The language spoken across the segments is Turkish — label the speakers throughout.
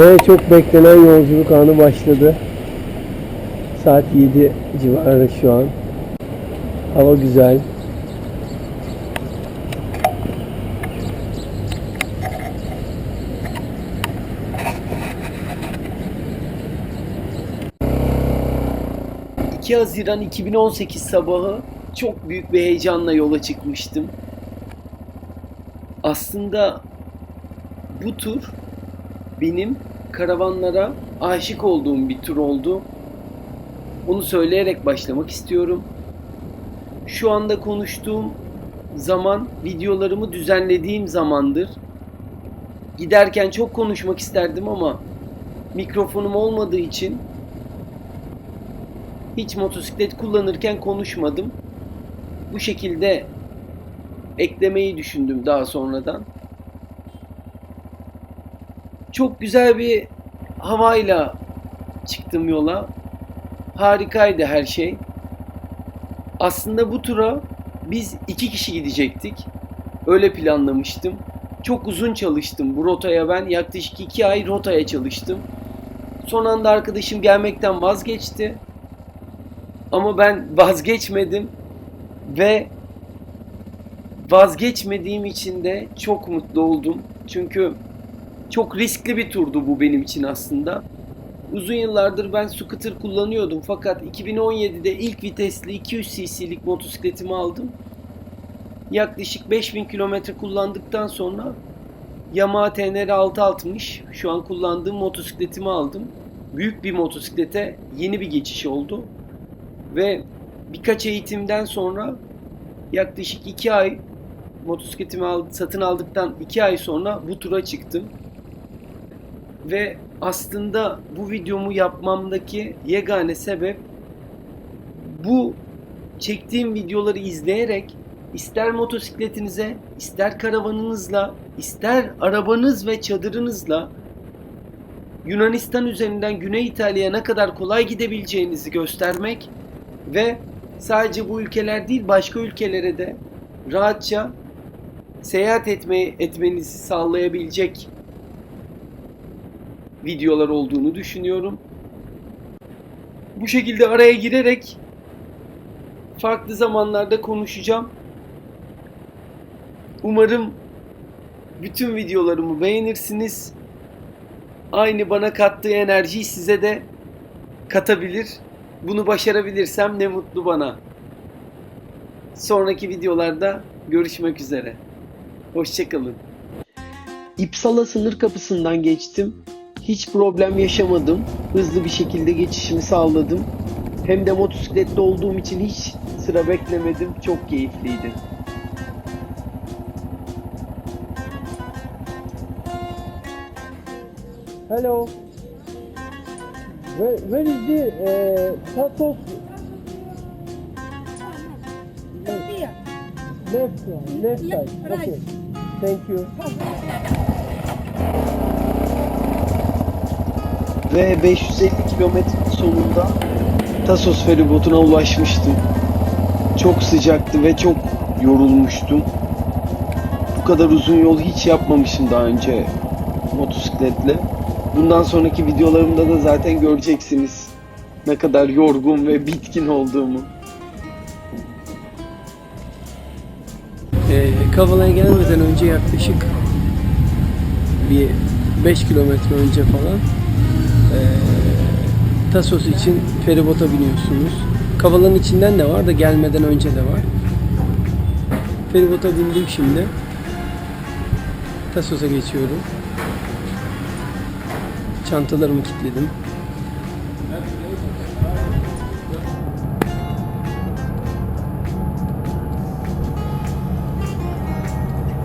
Speaker 1: Ve çok beklenen yolculuk anı başladı. Saat 7 civarı şu an. Hava güzel. ...2 Haziran 2018 sabahı çok büyük bir heyecanla yola çıkmıştım. Aslında bu tur benim karavanlara aşık olduğum bir tur oldu. Onu söyleyerek başlamak istiyorum. Şu anda konuştuğum zaman videolarımı düzenlediğim zamandır. Giderken çok konuşmak isterdim ama mikrofonum olmadığı için hiç motosiklet kullanırken konuşmadım. Bu şekilde eklemeyi düşündüm daha sonradan. Çok güzel bir havayla çıktım yola. Harikaydı her şey. Aslında bu tura biz iki kişi gidecektik. Öyle planlamıştım. Çok uzun çalıştım bu rotaya ben. Yaklaşık iki ay rotaya çalıştım. Son anda arkadaşım gelmekten vazgeçti. Ama ben vazgeçmedim. Ve vazgeçmediğim için de çok mutlu oldum. Çünkü çok riskli bir turdu bu benim için aslında. Uzun yıllardır ben scooter kullanıyordum fakat 2017'de ilk vitesli 200 cc'lik motosikletimi aldım. Yaklaşık 5000 kilometre kullandıktan sonra Yamaha TNR 660 şu an kullandığım motosikletimi aldım. Büyük bir motosiklete yeni bir geçiş oldu. Ve birkaç eğitimden sonra yaklaşık 2 ay motosikletimi aldı, satın aldıktan 2 ay sonra bu tura çıktım. Ve aslında bu videomu yapmamdaki yegane sebep bu çektiğim videoları izleyerek ister motosikletinize, ister karavanınızla, ister arabanız ve çadırınızla Yunanistan üzerinden Güney İtalya'ya ne kadar kolay gidebileceğinizi göstermek ve sadece bu ülkeler değil başka ülkelere de rahatça seyahat etme, etmenizi sağlayabilecek videolar olduğunu düşünüyorum. Bu şekilde araya girerek farklı zamanlarda konuşacağım. Umarım bütün videolarımı beğenirsiniz. Aynı bana kattığı enerjiyi size de katabilir. Bunu başarabilirsem ne mutlu bana. Sonraki videolarda görüşmek üzere. Hoşçakalın. İpsala sınır kapısından geçtim. Hiç problem yaşamadım. Hızlı bir şekilde geçişimi sağladım. Hem de motosikletli olduğum için hiç sıra beklemedim. Çok keyifliydi. Hello. Where, where is the uh, Tatos?
Speaker 2: Here.
Speaker 1: Left left side. Okay. Thank you. Ve 550 kilometrenin sonunda Tasos feribotuna ulaşmıştım. Çok sıcaktı ve çok yorulmuştum. Bu kadar uzun yol hiç yapmamışım daha önce motosikletle. Bundan sonraki videolarımda da zaten göreceksiniz ne kadar yorgun ve bitkin olduğumu. Ee, Kavala'ya gelmeden önce yaklaşık bir 5 kilometre önce falan Tasos için feribota biniyorsunuz. Kavala'nın içinden de var da gelmeden önce de var. Feribota bindim şimdi. Tasos'a geçiyorum. Çantalarımı kilitledim.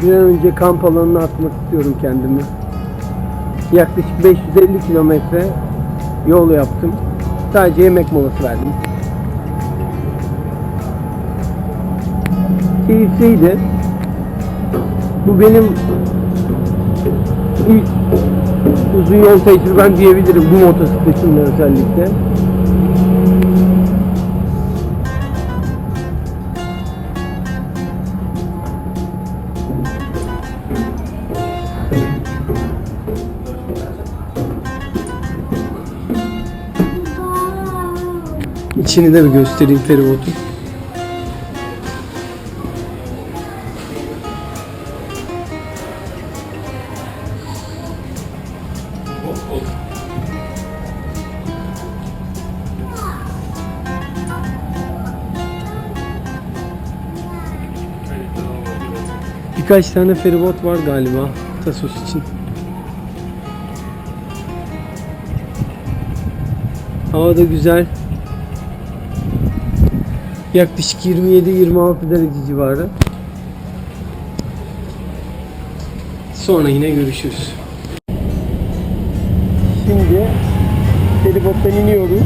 Speaker 1: Bir an önce kamp alanına atmak istiyorum kendimi. Yaklaşık 550 kilometre yol yaptım. Sadece yemek molası verdim. Keyifliydi. Bu benim ilk uzun yol tecrübem diyebilirim bu motosikletimle özellikle.
Speaker 3: İçini de bir göstereyim feribotun. Birkaç tane feribot var galiba Tasos için. Hava da güzel. Yaklaşık 27-26 derece civarı. Sonra yine görüşürüz. Şimdi feribottan iniyoruz.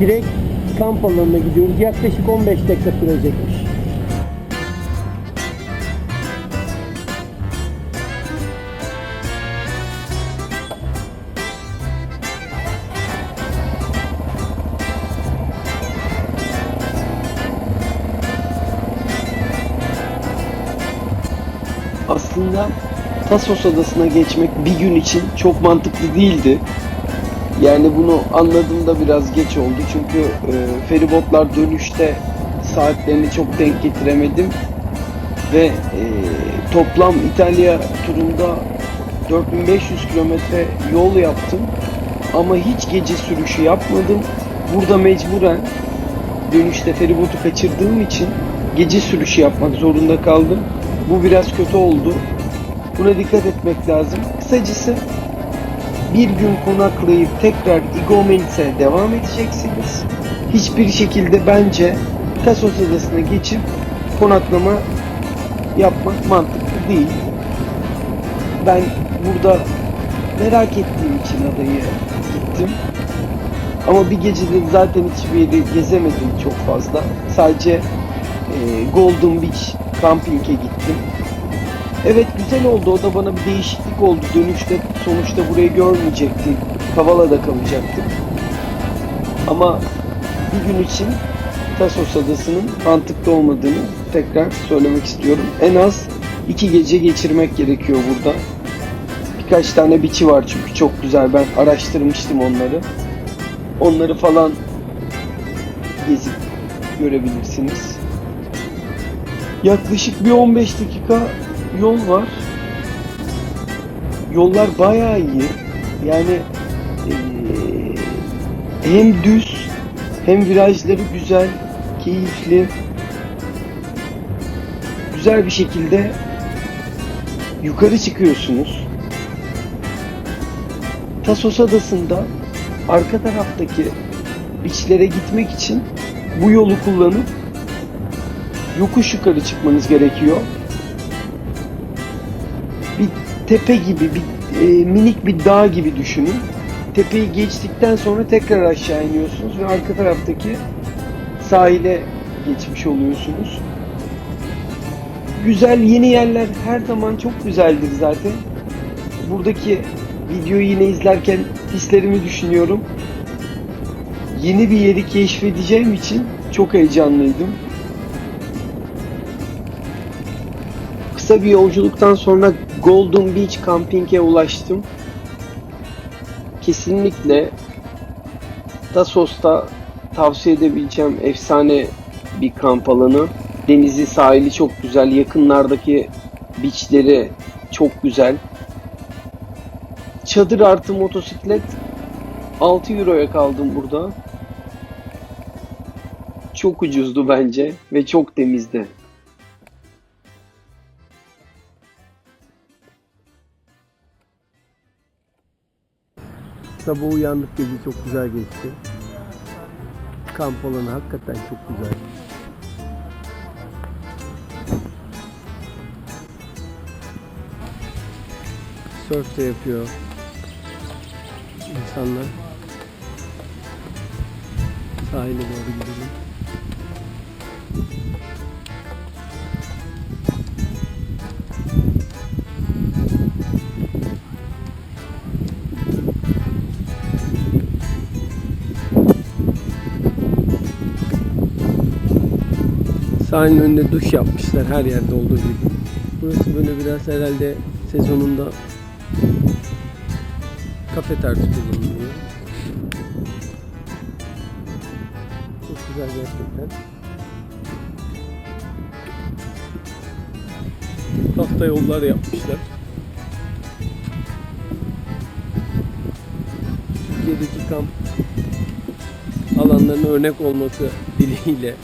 Speaker 3: Direkt kamp alanına gidiyoruz. Yaklaşık 15 dakika sürecekmiş.
Speaker 1: Aslında Tasos Adası'na geçmek bir gün için çok mantıklı değildi. Yani bunu anladığımda biraz geç oldu çünkü e, feribotlar dönüşte saatlerini çok denk getiremedim ve e, toplam İtalya turunda 4500 kilometre yol yaptım ama hiç gece sürüşü yapmadım. Burada mecburen dönüşte feribotu kaçırdığım için gece sürüşü yapmak zorunda kaldım. Bu biraz kötü oldu. Buna dikkat etmek lazım. Kısacası bir gün konaklayıp tekrar Igomens'e devam edeceksiniz. Hiçbir şekilde bence Tasos Adası'na geçip konaklama yapmak mantıklı değil. Ben burada merak ettiğim için adayı gittim. Ama bir gecede zaten hiçbir yeri gezemedim çok fazla. Sadece e, Golden Beach Camping'e gittim. Evet güzel oldu. O da bana bir değişiklik oldu. Dönüşte sonuçta burayı görmeyecektim. Kavala'da kalacaktım. Ama bir gün için Tasos Adası'nın mantıklı olmadığını tekrar söylemek istiyorum. En az iki gece geçirmek gerekiyor burada. Birkaç tane biçi var çünkü çok güzel. Ben araştırmıştım onları. Onları falan gezip görebilirsiniz. Yaklaşık bir 15 dakika yol var. Yollar bayağı iyi. Yani eee, hem düz hem virajları güzel, keyifli. Güzel bir şekilde yukarı çıkıyorsunuz. Tasos Adası'nda arka taraftaki biçlere gitmek için bu yolu kullanıp yokuş yukarı çıkmanız gerekiyor. Bir tepe gibi, bir e, minik bir dağ gibi düşünün. Tepeyi geçtikten sonra tekrar aşağı iniyorsunuz ve arka taraftaki sahile geçmiş oluyorsunuz. Güzel yeni yerler her zaman çok güzeldir zaten. Buradaki videoyu yine izlerken hislerimi düşünüyorum. Yeni bir yeri keşfedeceğim için çok heyecanlıydım. Kısa bir yolculuktan sonra Golden Beach Camping'e ulaştım. Kesinlikle Tasos'ta tavsiye edebileceğim efsane bir kamp alanı. Denizi, sahili çok güzel. Yakınlardaki beachleri çok güzel. Çadır artı motosiklet 6 euroya kaldım burada. Çok ucuzdu bence ve çok temizdi.
Speaker 3: Sabah uyandık gece çok güzel geçti. Kamp alanı hakikaten çok güzel. Surf de yapıyor insanlar. Sahile doğru gidelim. Sahilin önünde duş yapmışlar her yerde olduğu gibi. Burası böyle biraz herhalde sezonunda kafe tarzı kullanılıyor. güzel gerçekten. Tahta yollar yapmışlar. Türkiye'deki kamp alanlarına örnek olması dileğiyle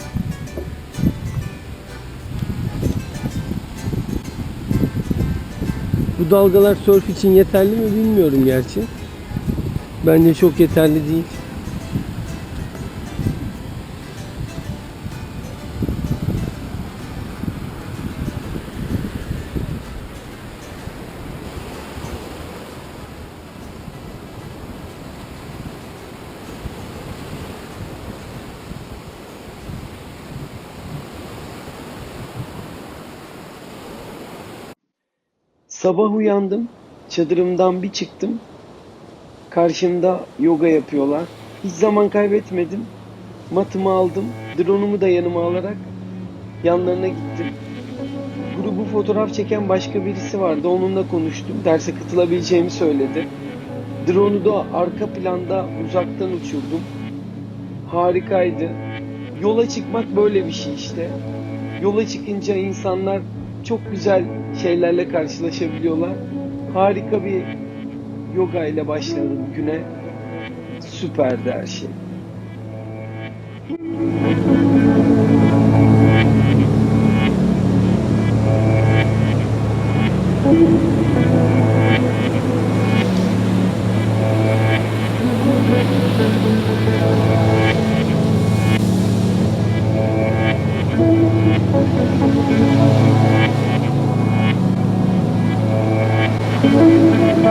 Speaker 3: dalgalar surf için yeterli mi bilmiyorum gerçi. Bence çok yeterli değil.
Speaker 1: Sabah uyandım. Çadırımdan bir çıktım. Karşımda yoga yapıyorlar. Hiç zaman kaybetmedim. Matımı aldım. Drone'umu da yanıma alarak yanlarına gittim. Grubu fotoğraf çeken başka birisi vardı. Onunla konuştum. Derse katılabileceğimi söyledi. Drone'u da arka planda uzaktan uçurdum. Harikaydı. Yola çıkmak böyle bir şey işte. Yola çıkınca insanlar çok güzel şeylerle karşılaşabiliyorlar. Harika bir yoga ile başladım güne. Süperdi her şey.
Speaker 2: Thank